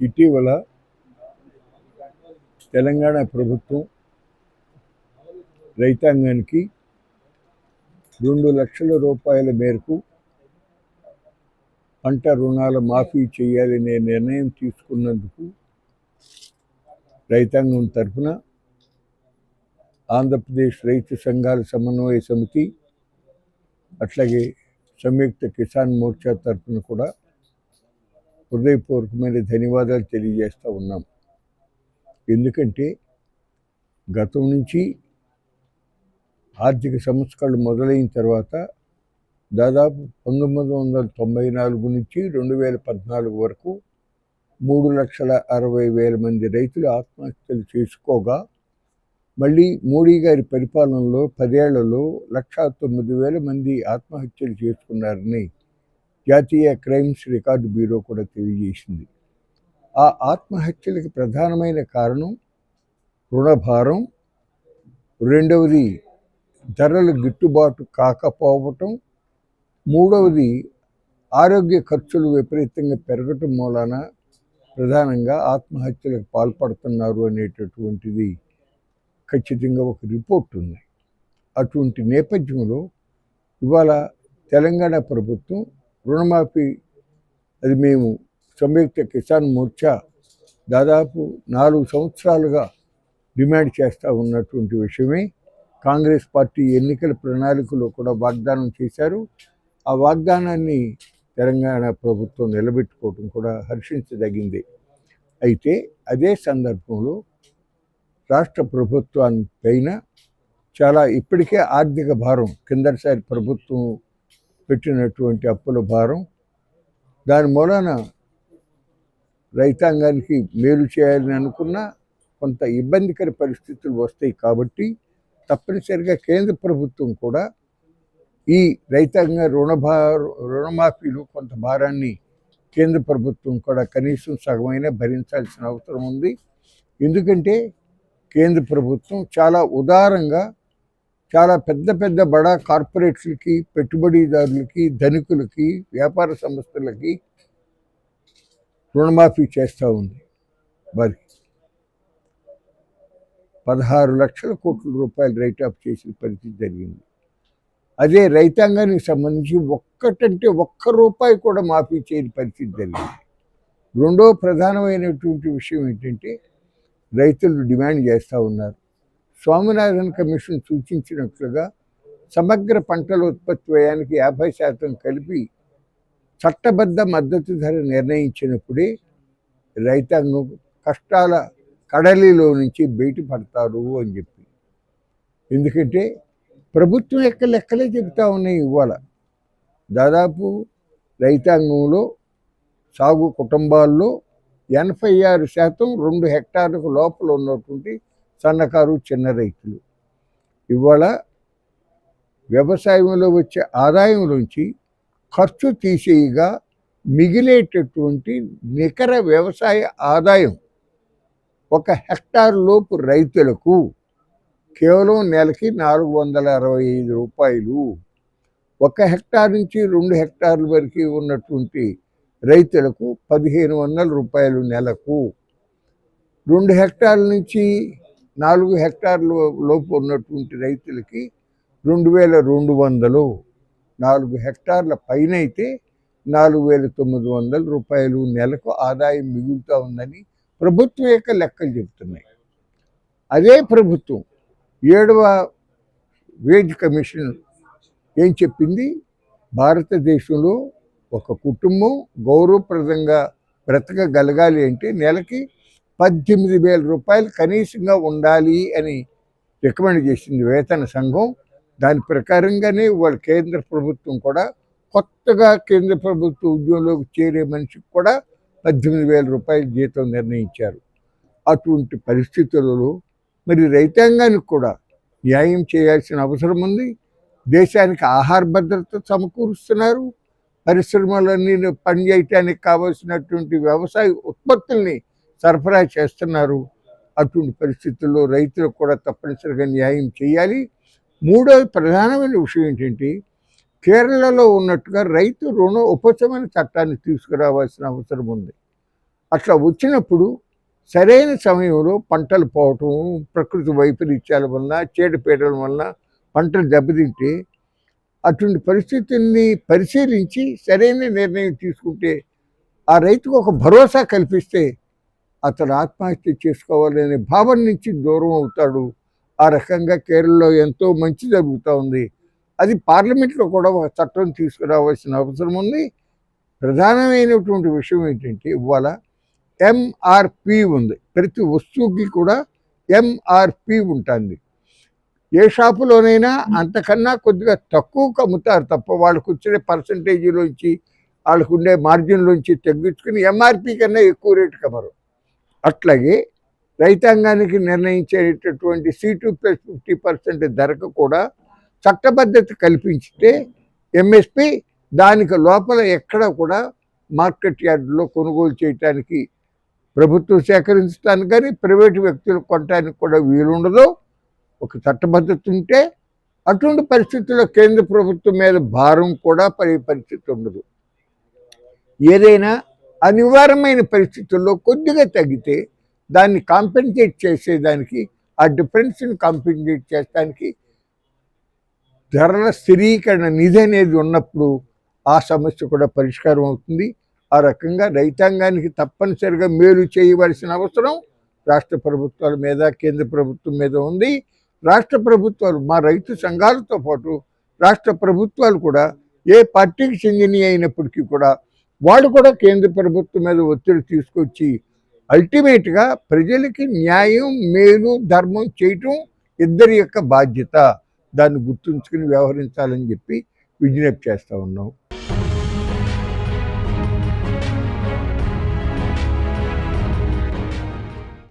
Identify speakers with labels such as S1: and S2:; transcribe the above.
S1: ఇటీవల తెలంగాణ ప్రభుత్వం రైతాంగానికి రెండు లక్షల రూపాయల మేరకు పంట రుణాల మాఫీ చేయాలనే నిర్ణయం తీసుకున్నందుకు రైతాంగం తరఫున ఆంధ్రప్రదేశ్ రైతు సంఘాల సమన్వయ సమితి అట్లాగే సంయుక్త కిసాన్ మోర్చా తరఫున కూడా హృదయపూర్వకమైన ధన్యవాదాలు తెలియజేస్తూ ఉన్నాం. ఎందుకంటే గతం నుంచి ఆర్థిక సంస్కరణలు మొదలైన తర్వాత దాదాపు పంతొమ్మిది వందల తొంభై నాలుగు నుంచి రెండు వేల పద్నాలుగు వరకు మూడు లక్షల అరవై వేల మంది రైతులు ఆత్మహత్యలు చేసుకోగా మళ్ళీ మోడీ గారి పరిపాలనలో పదేళ్ళలో లక్షా తొమ్మిది వేల మంది ఆత్మహత్యలు చేసుకున్నారని జాతీయ క్రైమ్స్ రికార్డు బ్యూరో కూడా తెలియజేసింది. ఆ ఆత్మహత్యలకు ప్రధానమైన కారణం రుణభారం రెండవది ధరలు గిట్టుబాటు కాకపోవటం మూడవది ఆరోగ్య ఖర్చులు విపరీతంగా పెరగటం మూలాన ప్రధానంగా ఆత్మహత్యలకు పాల్పడుతున్నారు అనేటటువంటిది ఖచ్చితంగా ఒక రిపోర్ట్ ఉంది. అటువంటి నేపథ్యంలో ఇవాళ తెలంగాణ ప్రభుత్వం రుణమాఫీ అది మేము సంయుక్త కిసాన్ మోర్చా దాదాపు నాలుగు సంవత్సరాలుగా డిమాండ్ చేస్తూ ఉన్నటువంటి విషయమే. కాంగ్రెస్ పార్టీ ఎన్నికల ప్రణాళికలో కూడా వాగ్దానం చేశారు. ఆ వాగ్దానాన్ని తెలంగాణ ప్రభుత్వం నిలబెట్టుకోవడం కూడా హర్షించదగింది. అయితే అదే సందర్భంలో రాష్ట్ర ప్రభుత్వాన్ని పైన చాలా ఇప్పటికే ఆర్థిక భారం కిందటిసారి ప్రభుత్వం పెట్టినటువంటి అప్పుల భారం. దాని మూలన రైతాంగానికి మేలు చేయాలని అనుకున్నా కొంత ఇబ్బందికర పరిస్థితులు వస్తాయి కాబట్టి తప్పనిసరిగా కేంద్ర ప్రభుత్వం కూడా ఈ రైతాంగ రుణభా రుణమాఫీలు కొంత భారాన్ని కేంద్ర ప్రభుత్వం కూడా కనీసం సగమైన భరించాల్సిన అవసరం ఉంది. ఎందుకంటే కేంద్ర ప్రభుత్వం చాలా ఉదారంగా చాలా పెద్ద పెద్ద బడా కార్పొరేట్లకి పెట్టుబడిదారులకి ధనికులకి వ్యాపార సంస్థలకి రుణమాఫీ చేస్తూ ఉంది. మరి పదహారు లక్షల కోట్ల రూపాయలు రైట్ ఆఫ్ చేసిన పరిస్థితి జరిగింది. అదే రైతాంగానికి సంబంధించి ఒక్కటంటే ఒక్క రూపాయి కూడా మాఫీ చేయని పరిస్థితి జరిగింది. రెండో ప్రధానమైనటువంటి విషయం ఏంటంటే రైతులు డిమాండ్ చేస్తూ ఉన్నారు. స్వామినాథన్ కమిషన్ సూచించినట్లుగా సమగ్ర పంటల ఉత్పత్తి వ్యయానికి యాభై శాతం కలిపి చట్టబద్ధ మద్దతు ధర నిర్ణయించినప్పుడే రైతాంగం కష్టాల కడలిలో నుంచి బయటపడతారు అని చెప్పి. ఎందుకంటే ప్రభుత్వం యొక్క లెక్కలే చెబుతా ఉన్నాయి ఇవాళ. దాదాపు రైతాంగంలో సాగు కుటుంబాల్లో ఎనభై ఆరు శాతం రెండు హెక్టార్లకు లోపల ఉన్నటువంటి సన్నకారు చిన్న రైతులు. ఇవాళ వ్యవసాయంలో వచ్చే ఆదాయంలోంచి ఖర్చు తీసేయగా మిగిలేటటువంటి నికర వ్యవసాయ ఆదాయం ఒక హెక్టార్ లోపు రైతులకు కేవలం నెలకి నాలుగు వందల అరవై ఐదు రూపాయలు. ఒక హెక్టార్ నుంచి రెండు హెక్టార్ల వరకు ఉన్నటువంటి రైతులకు పదిహేను వందల రూపాయలు నెలకు. రెండు హెక్టార్ల నుంచి నాలుగు హెక్టార్లు లోపు ఉన్నటువంటి రైతులకి రెండు వేల రెండు వందలు. నాలుగు హెక్టార్ల పైన అయితే నాలుగు వేల తొమ్మిది వందల రూపాయలు నెలకు ఆదాయం మిగులుతూ ఉందని ప్రభుత్వం యొక్క లెక్కలు చెబుతున్నాయి. అదే ప్రభుత్వం ఏడవ వేజ్ కమిషన్ ఏం చెప్పింది? భారతదేశంలో ఒక కుటుంబం గౌరవప్రదంగా బ్రతకగలగాలి అంటే నెలకి పద్దెనిమిది వేల రూపాయలు కనీసంగా ఉండాలి అని రికమెండ్ చేసింది వేతన సంఘం. దాని ప్రకారంగానే వాళ్ళ కేంద్ర ప్రభుత్వం కూడా కొత్తగా కేంద్ర ప్రభుత్వ ఉద్యోగంలోకి చేరే మనిషికి కూడా పద్దెనిమిది వేల రూపాయల జీతం నిర్ణయించారు. అటువంటి పరిస్థితులలో మరి రైతాంగానికి కూడా న్యాయం చేయాల్సిన అవసరం ఉంది. దేశానికి ఆహార భద్రత సమకూరుస్తున్నారు. పరిశ్రమలన్నీ పనిచేయటానికి కావాల్సినటువంటి వ్యవసాయ ఉత్పత్తుల్ని సరఫరా చేస్తున్నారు. అటువంటి పరిస్థితుల్లో రైతులకు కూడా తప్పనిసరిగా న్యాయం చేయాలి. మూడవ ప్రధానమైన విషయం ఏంటంటే కేరళలో ఉన్నట్టుగా రైతు రుణ ఉపశమన చట్టాన్ని తీసుకురావాల్సిన అవసరం ఉంది. అట్లా వచ్చినప్పుడు సరైన సమయంలో పంటలు పోవటం ప్రకృతి వైపరీత్యాల వలన చీడపీడల వలన పంటలు దెబ్బతింటే అటువంటి పరిస్థితుల్ని పరిశీలించి సరైన నిర్ణయం తీసుకుంటే ఆ రైతుకు ఒక భరోసా కల్పిస్తే అతను ఆత్మహత్య చేసుకోవాలనే భావన నుంచి దూరం అవుతాడు. ఆ రకంగా కేరళలో ఎంతో మంచి జరుగుతూ ఉంది. అది పార్లమెంట్లో కూడా ఒక చట్టం తీసుకురావాల్సిన అవసరం ఉంది. ప్రధానమైనటువంటి విషయం ఏంటంటే ఇవాళ ఎంఆర్పి ఉంది. ప్రతి వస్తువుకి కూడా ఎంఆర్పి ఉంటుంది. ఏ షాపులోనైనా అంతకన్నా కొద్దిగా తక్కువకు అమ్ముతారు తప్ప వాళ్ళకు వచ్చిన పర్సంటేజీలోంచి వాళ్ళకు ఉండే మార్జిన్లోంచి తగ్గించుకుని ఎంఆర్పి కన్నా ఎక్కువ రేటు అమ్మరు అట్లాగే రైతాంగానికి నిర్ణయించేటటువంటి C two plus fifty percent ధరకు కూడా చట్టబద్ధత కల్పించితే ఎంఎస్పి దానికి లోపల ఎక్కడ కూడా మార్కెట్ యార్డులో కొనుగోలు చేయటానికి ప్రభుత్వం సేకరించడానికి కానీ ప్రైవేటు వ్యక్తులు కొనడానికి కూడా వీలుండదు. ఒక చట్టబద్ధత ఉంటే అటువంటి పరిస్థితుల్లో కేంద్ర ప్రభుత్వం మీద భారం కూడా పడే పరిస్థితి ఉండదు. ఏదైనా అనివార్యమైన పరిస్థితుల్లో కొద్దిగా తగ్గితే దాన్ని కాంపెన్సేట్ చేసేదానికి ఆ డిఫరెన్స్ని కాంపెన్సేట్ చేసడానికి ధరల స్థిరీకరణ నిధి అనేది ఉన్నప్పుడు ఆ సమస్య కూడా పరిష్కారం అవుతుంది. ఆ రకంగా రైతాంగానికి తప్పనిసరిగా మేలు చేయవలసిన అవసరం రాష్ట్ర ప్రభుత్వాల మీద కేంద్ర ప్రభుత్వం మీద ఉంది. రాష్ట్ర ప్రభుత్వాలు మా రైతు సంఘాలతో పాటు రాష్ట్ర ప్రభుత్వాలు కూడా ఏ పార్టీకి చెందినవి అయినప్పటికీ కూడా వాళ్ళు కూడా కేంద్ర ప్రభుత్వం మీద ఒత్తిడి తీసుకొచ్చి అల్టిమేట్గా ప్రజలకి న్యాయం మేలు ధర్మం చేయటం ఇద్దరి యొక్క బాధ్యత. దాన్ని గుర్తుంచుకుని వ్యవహరించాలని చెప్పి విజ్ఞప్తి చేస్తూ ఉన్నాం.